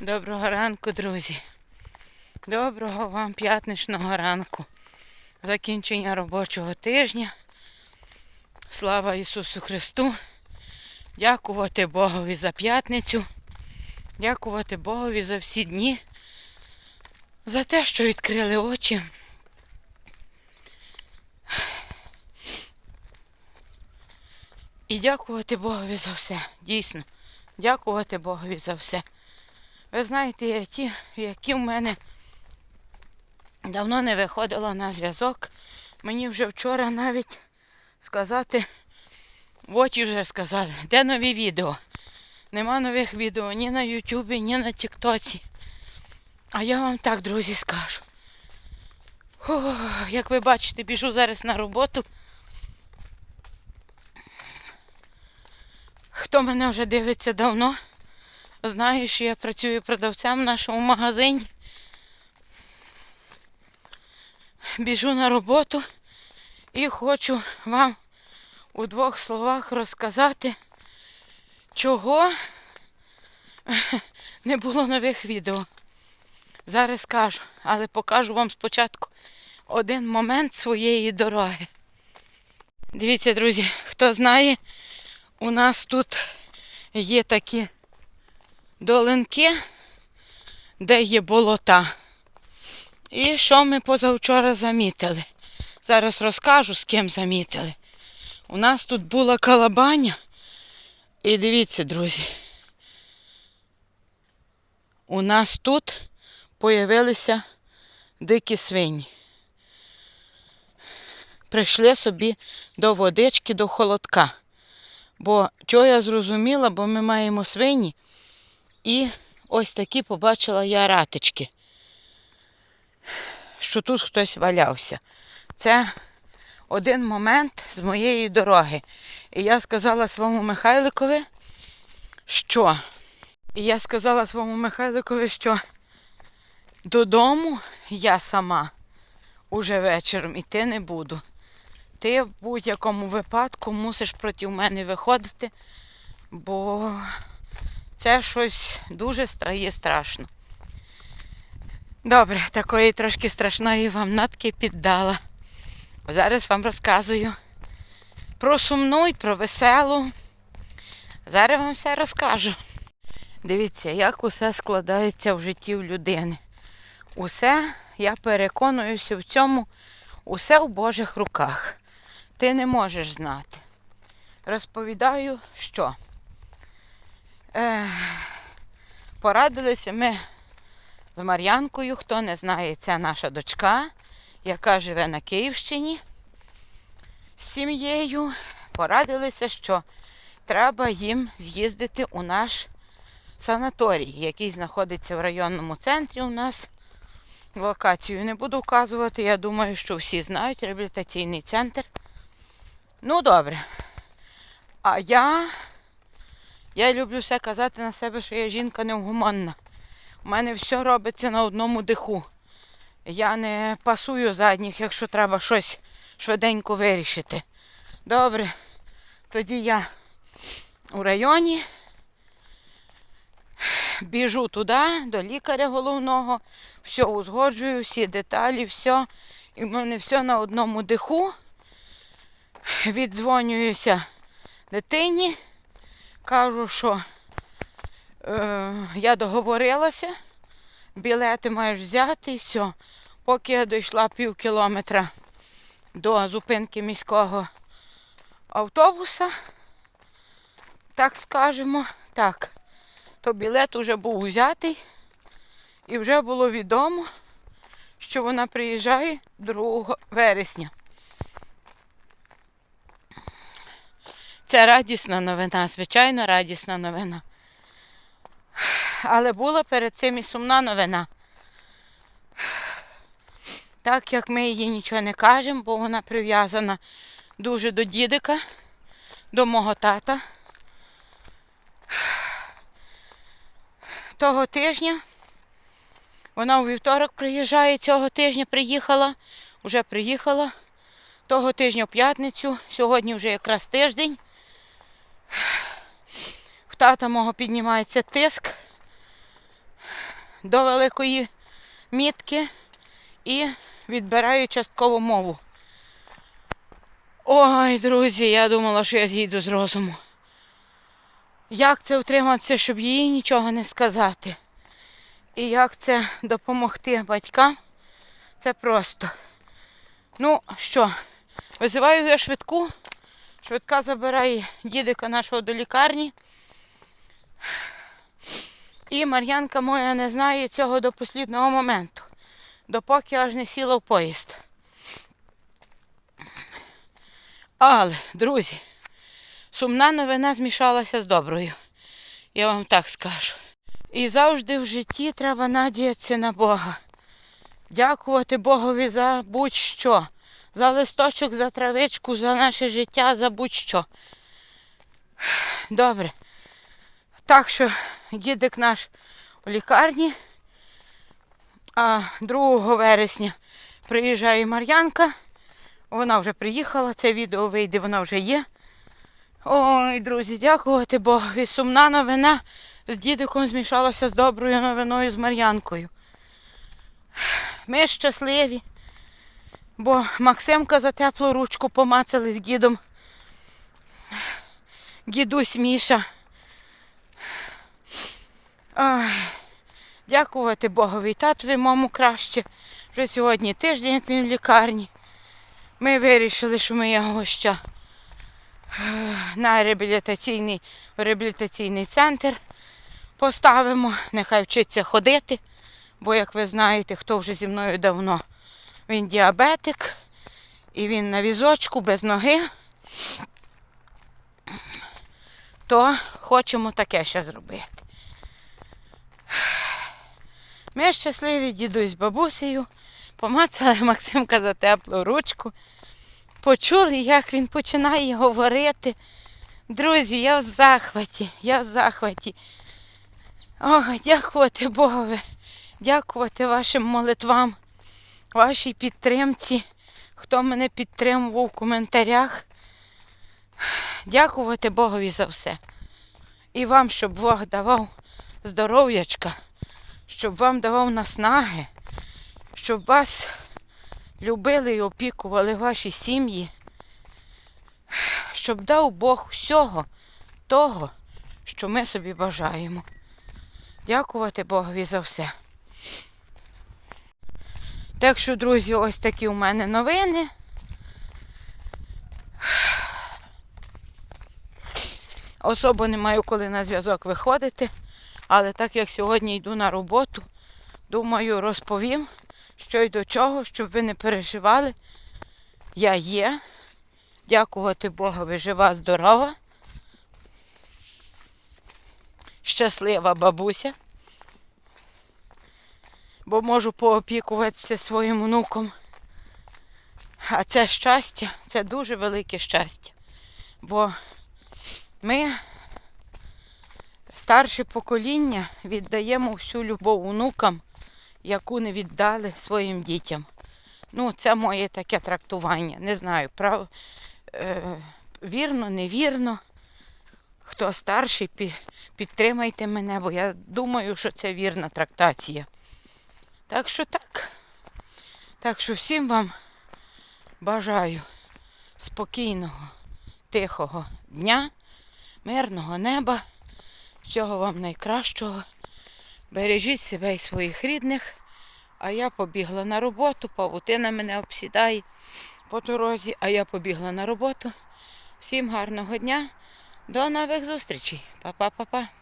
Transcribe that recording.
Доброго ранку, друзі. Доброго вам п'ятничного ранку. Закінчення робочого тижня. Слава Ісусу Христу. Дякувати Богові за п'ятницю. Дякувати Богові за всі дні. За те, що відкрили очі. І дякувати Богові за все. Дійсно. Дякувати Богові за все. Ви знаєте, є ті, які в мене давно не виходила на зв'язок. Мені вже вчора навіть сказати, в очі вже сказали, де нові відео. Нема нових відео ні на Ютубі, ні на Тіктоці. А я вам так, друзі, скажу. Фух, як ви бачите, біжу зараз на роботу. Хто мене вже дивиться давно, знає, що я працюю продавцем в нашому магазині. Біжу на роботу і хочу вам у двох словах розказати, чого не було нових відео. Зараз скажу, але покажу вам спочатку один момент своєї дороги. Дивіться, друзі, хто знає, у нас тут є такі долинки, де є болота. І що ми позавчора замітили? Зараз розкажу, з ким замітили. У нас тут була калабаня. І дивіться, друзі. У нас тут появилися дикі свині. Прийшли собі до водички, до холодка. Бо чого я зрозуміла, бо ми маємо свині і ось такі побачила я ратички, що тут хтось валявся. Це один момент з моєї дороги. І я сказала своєму Михайликові, що і я сказала своєму Михайликові, що додому я сама уже вечором іти не буду. Ти в будь-якому випадку мусиш проти мене виходити, бо це щось дуже стра- страшно. Добре, такої трошки страшної вам натки піддала. Зараз вам розказую про сумну і про веселу. Зараз вам все розкажу. Дивіться, як усе складається в житті в людини. Усе, я переконуюся в цьому, усе в Божих руках. Ти не можеш знати. Розповідаю, що порадилися ми з Мар'янкою, хто не знає, це наша дочка, яка живе на Київщині з сім'єю. Порадилися, що треба їм з'їздити у наш санаторій, який знаходиться в районному центрі у нас. Локацію не буду вказувати, я думаю, що всі знають реабілітаційний центр. Ну, добре. А я. Я люблю все казати на себе, що я жінка невгуманна. У мене все робиться на одному диху. Я не пасую задніх, якщо треба щось швиденько вирішити. Добре. Тоді я у районі біжу туди, до лікаря головного, все узгоджую, всі деталі, все. І в мене все на одному диху. Віддзвонююся дитині, кажу, що е, я договорилася, білети маєш взяти і все. Поки я дійшла пів кілометра до зупинки міського автобуса, так скажемо, так, то білет вже був взятий і вже було відомо, що вона приїжджає 2 вересня. Це радісна новина, звичайно, радісна новина. Але була перед цим і сумна новина. Так як ми їй нічого не кажемо, бо вона прив'язана дуже до дідика, до мого тата. Того тижня вона у вівторок приїжджає, цього тижня приїхала, вже приїхала. Того тижня в п'ятницю, сьогодні вже якраз тиждень. Тата мого піднімається тиск. до великої мітки і відбираю часткову мову. Ой, друзі, я думала, що я з'їду з розуму. Як це утриматися, щоб їй нічого не сказати? І як це допомогти батькам? Це просто. Ну що, визиваю я швидку. Швидка забирає дідика нашого до лікарні. І Мар'янка моя не знає цього до послідного моменту, допоки аж не сіла в поїзд. Але, друзі, сумна новина змішалася з доброю. Я вам так скажу. І завжди в житті треба надіятися на Бога. Дякувати Богові за будь-що. За листочок, за травичку, за наше життя, за будь-що. Добре. Так що дідик наш у лікарні, а 2 вересня приїжджає Мар'янка. Вона вже приїхала, це відео вийде, вона вже є. Ой, друзі, дякувати Богові. Сумна новина з дідиком змішалася з доброю новиною з Мар'янкою. Ми щасливі, бо Максимка за теплу ручку помацали з дідом. Дідусь Міша. Ой, дякувати Богові. Татові, маму краще. Вже сьогодні тиждень, як він в лікарні. Ми вирішили, що ми його ще на реабілітаційний, реабілітаційний центр поставимо. Нехай вчиться ходити. Бо, як ви знаєте, хто вже зі мною давно, він діабетик, і він на візочку без ноги, то хочемо таке ще зробити. Ми щасливі дідусь з бабусею, помацали Максимка за теплу ручку, почули, як він починає говорити. Друзі, я в захваті, я в захваті. О, дякувати Богові. Дякувати вашим молитвам, вашій підтримці, хто мене підтримував у коментарях. Дякувати Богові за все. І вам, щоб Бог давав здоров'ячка, щоб вам давав наснаги, щоб вас любили і опікували ваші сім'ї, щоб дав Бог всього того, що ми собі бажаємо. Дякувати Богові за все. Так що, друзі, ось такі у мене новини. Особо не маю коли на зв'язок виходити, але так як сьогодні йду на роботу, думаю, розповім, що й до чого, щоб ви не переживали. Я є. Дякувати Богові, жива, здорова. Щаслива бабуся бо можу поопікуватися своїм внуком. А це щастя, це дуже велике щастя. Бо ми, старше покоління, віддаємо всю любов онукам, яку не віддали своїм дітям. Ну, це моє таке трактування. Не знаю, прав... е... вірно, невірно. Хто старший, підтримайте мене, бо я думаю, що це вірна трактація. Так що так. Так що всім вам бажаю спокійного, тихого дня, мирного неба, всього вам найкращого. Бережіть себе і своїх рідних, а я побігла на роботу, павутина мене обсідає по дорозі, а я побігла на роботу. Всім гарного дня, до нових зустрічей. Па-па-па-па.